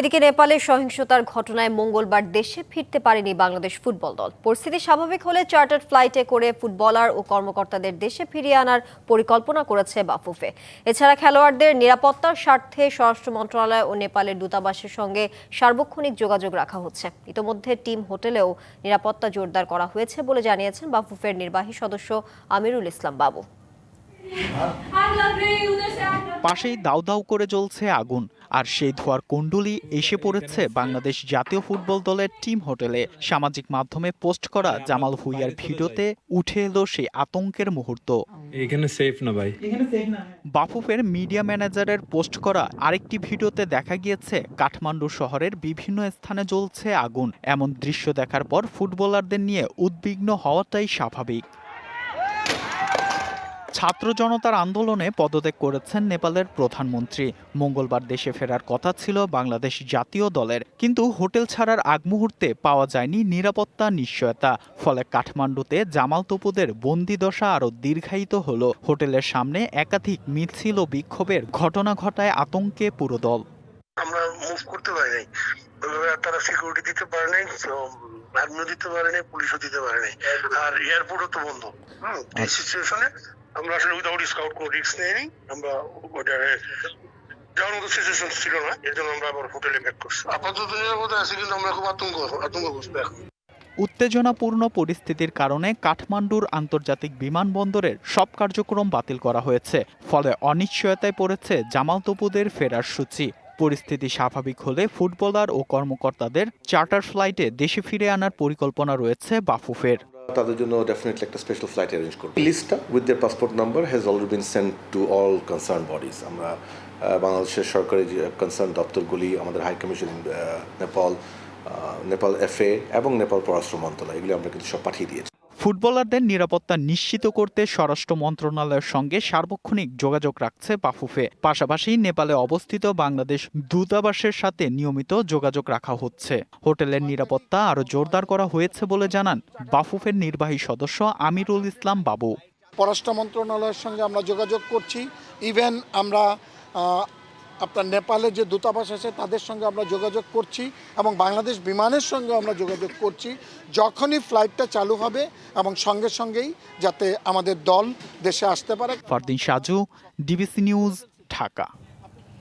এদিকে নেপালে সহিংসতার ঘটনায় মঙ্গলবার দেশে ফিরতে পারেনি বাংলাদেশ ফুটবল দল। পরিস্থিতি স্বাভাবিক হলে চার্টার্ড ফ্লাইটে করে ফুটবলার ও কর্মকর্তাদের দেশে ফিরিয়ে আনার পরিকল্পনা করেছে বাফুফে। এছাড়া খেলোয়াড়দের নিরাপত্তার স্বার্থে স্বরাষ্ট্র মন্ত্রণালয় ও নেপালের দূতাবাসের সঙ্গে সার্বক্ষণিক যোগাযোগ রাখা হচ্ছে। ইতোমধ্যে টিম হোটেলেও নিরাপত্তা জোরদার করা হয়েছে বলে জানিয়েছেন বাফুফের নির্বাহী সদস্য আমিরুল ইসলাম বাবু। পাশেই দাউ দাউ করে জ্বলছে আগুন। আর সেই ধোয়ার কুণ্ডলি এসে পড়েছে বাংলাদেশ জাতীয় ফুটবল দলের টিম হোটেলে। সামাজিক মাধ্যমে পোস্ট করা জামাল ভুইয়ার ভিডিওতে উঠে এলো সেই আতঙ্কের মুহূর্ত। এখানে সেফ না ভাই? বাফুফের মিডিয়া ম্যানেজারের পোস্ট করা আরেকটি ভিডিওতে দেখা গিয়েছে কাঠমান্ডু শহরের বিভিন্ন স্থানে জ্বলছে আগুন। এমন দৃশ্য দেখার পর ফুটবলারদের নিয়ে উদ্বিগ্ন হওয়াটাই স্বাভাবিক। ছাত্র জনতার আন্দোলনে পদত্যাগ করেছেন নেপালের প্রধানমন্ত্রী। মঙ্গলবার দেশে ফেরার কথা ছিল বাংলাদেশ জাতীয় দলের। কিন্তু হোটেল ছাড়ার আগ মুহূর্তে পাওয়া যায়নি নিরাপত্তা নিশ্চয়তা। ফলে কাঠমান্ডুতে জামাল তপুদের বন্দিদশা আরও দীর্ঘায়িত হল। হোটেলের সামনে একাধিক মিছিল ও বিক্ষোভের ঘটনা ঘটায় আতঙ্কে পুরো দল। আমরা মুভ করতে পারি নাই। তারা সিকিউরিটি দিতে পারে নাই আর্মিও দিতে পারে নাই পুলিশও দিতে পারে নাই। আর এয়ারপোর্টও তো বন্ধ। এই সিচুয়েশনে আমরা আসলে উইদাউট স্কাউট কোনো রিস্ক আমরা ওটা যাওয়ার মতো সিচুয়েশন ছিল না। এর জন্য আমরা আবার হোটেলে ব্যাক করছি। আপাতত নিরাপদে আছে কিন্তু আমরা খুব আতঙ্ক আতঙ্কগ্রস্ত এখন। উত্তেজনাপূর্ণ পরিস্থিতির কারণে কাঠমান্ডুর আন্তর্জাতিক বিমানবন্দরের সব কার্যক্রম বাতিল করা হয়েছে। ফলে অনিশ্চয়তায় পড়েছে জামাল তপুদের ফেরার সূচি। পরিস্থিতি স্বাভাবিক হলে ফুটবলার ও কর্মকর্তাদের চার্টার ফ্লাইটে দেশে ফিরে আনার পরিকল্পনা রয়েছে বাফুফের। তাদের জন্য ডেফিনেটলি একটা স্পেশাল ফ্লাইট অ্যারেঞ্জ করব। লিস্টটা with their passport number has already been sent to all concern bodies আমরা বাংলাদেশের সরকারি যে কনসার্ন দপ্তরগুলি, আমাদের high commission Nepal Nepal FA এবং নেপাল পররাষ্ট্র মন্ত্রণালয় এগুলি আমরা কিন্তু সব পাঠিয়ে দিয়েছি। ফুটবলারদের নিরাপত্তা নিশ্চিত করতে স্বরাষ্ট্র মন্ত্রণালয়ের সঙ্গে সার্বক্ষণিক যোগাযোগ রাখছে বাফুফে। পাশাপাশি নেপালে অবস্থিত বাংলাদেশ দূতাবাসের সাথে নিয়মিত যোগাযোগ রাখা হচ্ছে। হোটেলের নিরাপত্তা আরও জোরদার করা হয়েছে বলে জানান বাফুফের নির্বাহী সদস্য আমিরুল ইসলাম বাবু। পররাষ্ট্র মন্ত্রণালয়ের সঙ্গে আমরা যোগাযোগ করছি। ইভেন আমরা আপনার নেপালের যে দূতাবাস আছে, তাদের সঙ্গে আমরা যোগাযোগ করছি এবং বাংলাদেশ বিমানের সঙ্গে আমরা যোগাযোগ করছি যখনই ফ্লাইটটা চালু হবে এবং সঙ্গে সঙ্গেই যাতে আমাদের দল দেশে আসতে পারে। Fardin Saju DBC news Dhaka.